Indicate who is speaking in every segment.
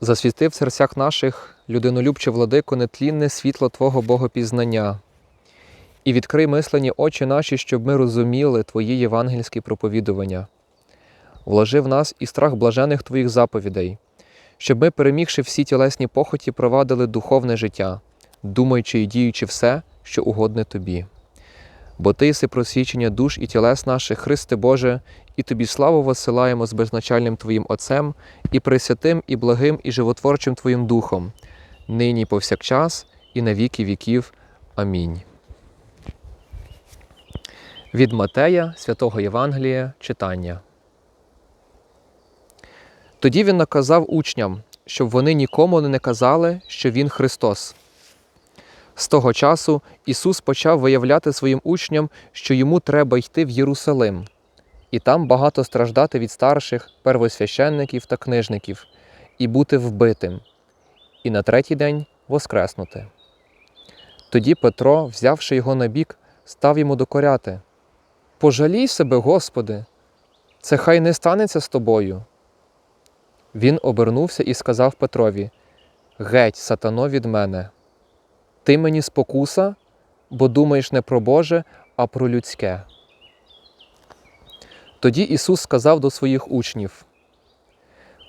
Speaker 1: Засвіти в серцях наших, людинолюбче владико, нетлінне світло Твого Богопізнання. І відкрий мислені очі наші, щоб ми розуміли Твої євангельські проповідування. Вложи в нас і страх блажених Твоїх заповідей, щоб ми, перемігши всі тілесні похоті, провадили духовне життя, думаючи і діючи все, що угодне Тобі. Бо Ти єси просвічення душ і тілес наших, Христе Боже, і Тобі славу посилаємо з безначальним Твоїм Отцем, і пресвятим, і благим, і животворчим Твоїм Духом, нині повсякчас, і на віки віків. Амінь. Від Матея, святого Євангелія, читання. Тоді він наказав учням, щоб вони нікому не казали, що Він Христос. З того часу Ісус почав виявляти своїм учням, що йому треба йти в Єрусалим, і там багато страждати від старших, первосвященників та книжників, і бути вбитим, і на третій день воскреснути. Тоді Петро, взявши його на бік, став йому докоряти. Пожалій себе, Господи, це хай не станеться з тобою. Він обернувся і сказав Петрові: Геть, сатано від мене. Ти мені спокуса, бо думаєш не про Боже, а про людське. Тоді Ісус сказав до своїх учнів: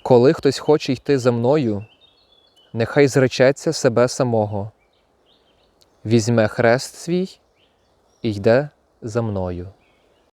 Speaker 1: Коли хтось хоче йти за мною, нехай зречеться себе самого, візьме хрест свій і йде за мною.